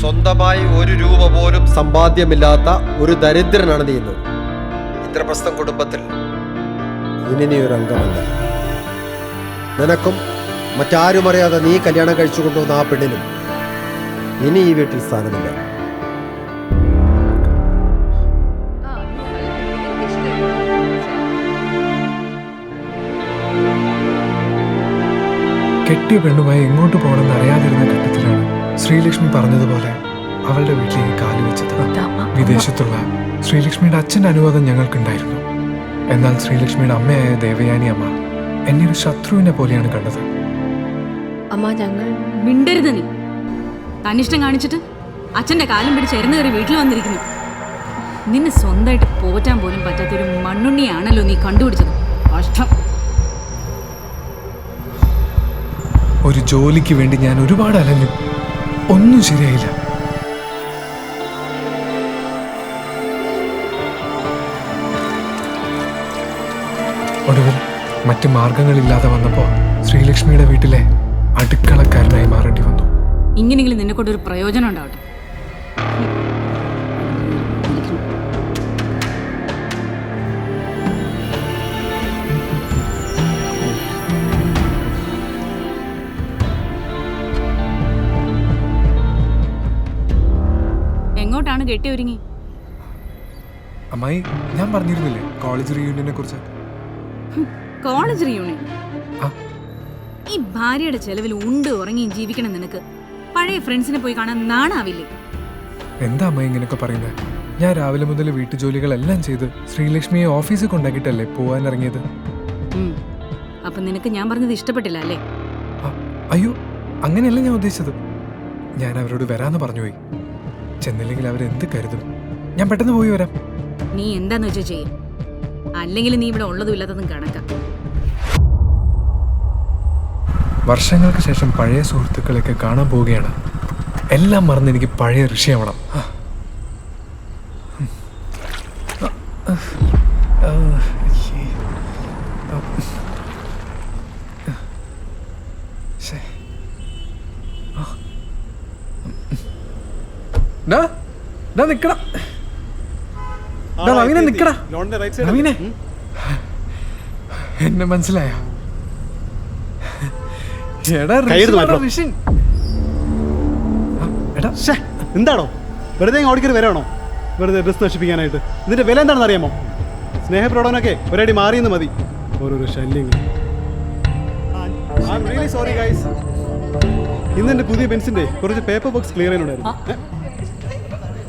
സ്വന്തമായി ഒരു രൂപ പോലും സമ്പാദ്യമില്ലാത്ത ഒരു ദരിദ്രനാണ് നീ ഇന്ന്. ഇന്ദ്രപ്രസ്ഥം കുടുംബത്തിൽ. ഇനി നീ ഒരു അംഗമല്ല. നിനക്കും മറ്റാരും അറിയാതെ നീ കല്യാണം കഴിച്ചു കൊണ്ടുവന്ന ആ പെണ്ണിനും ഇനി ഈ വീട്ടിൽ സ്ഥാനമില്ല. കെട്ടിയ പെണ്ണുമായി എങ്ങോട്ട് പോകണമെന്ന് അറിയാതിരുന്ന ഘട്ടത്തിലാണ് ശ്രീലക്ഷ്മി പറഞ്ഞതുപോലെ അവളുടെ വീട്ടിലേക്ക് കാലു വെച്ചത് വിദേശത്തുള്ള ശ്രീലക്ഷ്മിയുടെ അച്ഛന്റെ അനുവാദം ഞങ്ങൾക്കുണ്ടായിരുന്നു. എന്നാൽ ശ്രീലക്ഷ്മിയുടെ അമ്മയായ ദേവയാനി അമ്മ എന്നെ ഒരു ശത്രുവിനെ പോലെയാണ് കണ്ടത്. അമ്മ ഞങ്ങൾ മിണ്ടരുത് നീ. തന്നിഷ്ടം കാണിച്ചിട്ട് അച്ഛന്റെ കാലം പിടിച്ച് എരുന്ന് കയറി വീട്ടിൽ വന്നിരിക്കുന്നു. നിന്നെ സ്വന്തമായിട്ട് പോറ്റാൻ പോലും പറ്റാത്ത ഒരു മണ്ണുണ്ണിയാണല്ലോ നീ കണ്ടുപിടിച്ചത്. കഷ്ടം. ഒരു ജോലിക്ക് വേണ്ടി ഞാൻ ഒരുപാട് അലഞ്ഞു. ഒന്നും ശരിയായില്ല. ഒടുവിൽ മറ്റ് മാർഗങ്ങളില്ലാതെ വന്നപ്പോൾ ശ്രീലക്ഷ്മിയുടെ വീട്ടിലെ അടുക്കളക്കാരനായി മാറേണ്ടി വന്നു. ഇങ്ങനെങ്കിലും നിന്നെ കൊണ്ട് ഒരു പ്രയോജനം ഉണ്ടാവട്ടെ? എങ്ങോട്ടാണ് കെട്ടി ഒരുങ്ങി? അമ്മായി ഞാൻ പറഞ്ഞിരുന്നില്ലേ കോളേജ് റീയൂണിയനെ കുറിച്ച്? College reunion. ഈ ഭാര്യയുടെ ചെലവിൽ ഉണ്ട് ഉറങ്ങിയും ജീവിക്കണം നിനക്ക്. പഴയ ഫ്രണ്ട്സിനെ പോയി കാണാൻ നാണാവില്ലേ? എന്താ അമ്മ ഇങ്ങനെയൊക്കെ പറയുന്നത് ഞാൻ രാവിലെ മുതൽ വീട്ടുജോലികളെല്ലാം ചെയ്ത് ശ്രീലക്ഷ്മിയെ ഓഫീസിൽ കൊണ്ടാക്കിയിട്ടല്ലേ പോവാൻ ഇറങ്ങിയത്. അപ്പൊ നിനക്ക് ഞാൻ പറഞ്ഞത് ഇഷ്ടപ്പെട്ടില്ല അല്ലേ? അയ്യോ അങ്ങനെയല്ല ഞാൻ ഉദ്ദേശിച്ചത്. ഞാൻ അവരോട് വരാന്ന് പറഞ്ഞുപോയി. ചെന്നില്ലെങ്കിൽ അവരെന്ത് കരുതും? ഞാൻ പെട്ടെന്ന് പോയി വരാം. നീ എന്താന്ന് വെച്ചാ ചെയ്യും. അല്ലെങ്കിൽ നീ ഇവിടെ ഉള്ളതും ഇല്ലാത്തതും കണക്കാം. വർഷങ്ങൾക്ക് ശേഷം പഴയ സുഹൃത്തുക്കളെയൊക്കെ കാണാൻ പോവുകയാണ്. എല്ലാം മറന്ന് എനിക്ക് പഴയ ഋഷിയാവണം. ആ. ആ, ആ, അയ്യേ. ആ. ശ്ശേ. ആ. ഡാ, ഡാ നിക്കടാ. നവീനെ നിക്കടാ. നവീനെ. എന്നെ മനസ്സിലായോ? എന്താണോ? വെറുതെ ഓടിക്കറി വരാണോ? വെറുതെ ഡ്രസ് നശിപ്പിക്കാനായിട്ട്. ഇതിന്റെ വില എന്താണെന്ന് അറിയാമോ? സ്നേഹപ്രകടനൊക്കെ ഒരടി മാറിയെന്ന് മതി. ഓരോരോ ശല്യങ്ങൾ. ഗൈസ് ഇന്ന് എന്റെ പുതിയ ബെൻസിന്റെ കുറച്ച് പേപ്പർ ബോക്സ് ക്ലിയർ ചെയ്യാനുണ്ടായിരുന്നു.